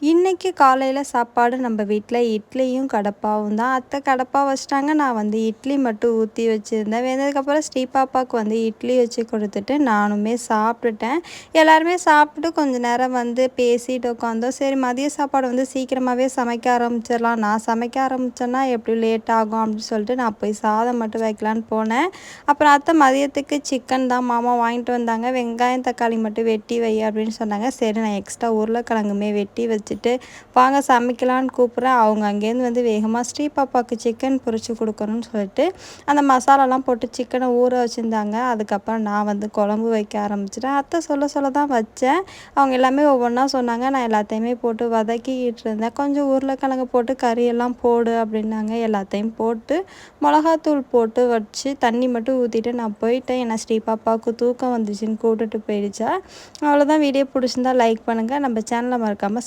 இன்றைக்கி காலையில் சாப்பாடு நம்ம வீட்டில் இட்லியும் கடப்பாவும் தான். அத்தை கடப்பா வச்சிட்டாங்க. நான் வந்து இட்லி மட்டும் ஊற்றி வச்சுருந்தேன். வெந்ததுக்கப்புறம் ஸ்ரீபாப்பாவுக்கு வந்து இட்லி வச்சு கொடுத்துட்டு நானுமே சாப்பிட்டுட்டேன். எல்லாருமே சாப்பிட்டு கொஞ்சம் நேரம் வந்து பேசிட்டு உட்காந்தோம் சரி மதிய சாப்பாடு வந்து சீக்கிரமாகவே சமைக்க ஆரம்பிச்சிடலாம். நான் சமைக்க ஆரம்பித்தேன்னா எப்படி லேட் ஆகும் அப்படின்னு சொல்லிட்டு நான் போய் சாதம் மட்டும் வைக்கலான்னு போனேன். அப்புறம் அத்தை மதியத்துக்கு சிக்கன் தான் மாமா வாங்கிட்டு வந்தாங்க. வெங்காயம் தக்காளி மட்டும் வெட்டி வை அப்படின்னு சொன்னாங்க. சரி நான் எக்ஸ்ட்ரா உருளைக்கிழங்குமே வெட்டி வச்சு வச்சுட்டு வாங்க சமைக்கலான்னு கூப்பிட்றேன். அவங்க அங்கேருந்து வந்து வேகமாக ஸ்ரீ பாப்பாவுக்கு சிக்கன் பொரிச்சு கொடுக்கணும்னு சொல்லிட்டு அந்த மசாலாலாம் போட்டு சிக்கனை ஊற வச்சுருந்தாங்க. அதுக்கப்புறம் நான் வந்து குழம்பு வைக்க ஆரம்பிச்சிட்டேன். அத்தை சொல்ல சொல்ல தான் வச்சேன். அவங்க எல்லாமே ஒவ்வொன்றா சொன்னாங்க. நான் எல்லாத்தையுமே போட்டு வதக்கிக்கிட்டு இருந்தேன். கொஞ்சம் உருளைக்கிழங்கு போட்டு கறியெல்லாம் போடு அப்படின்னாங்க. எல்லாத்தையும் போட்டு மிளகாத்தூள் போட்டு வச்சு தண்ணி மட்டும் ஊற்றிட்டு நான் போயிட்டேன். ஏன்னா ஸ்ரீ பாப்பாவுக்கு தூக்கம் வந்துச்சுன்னு கூப்பிட்டுட்டு போயிடுச்சா. அவ்வளோதான் வீடியோ பிடிச்சிருந்தா லைக் பண்ணுங்கள் நம்ம சேனலை மறக்காமல்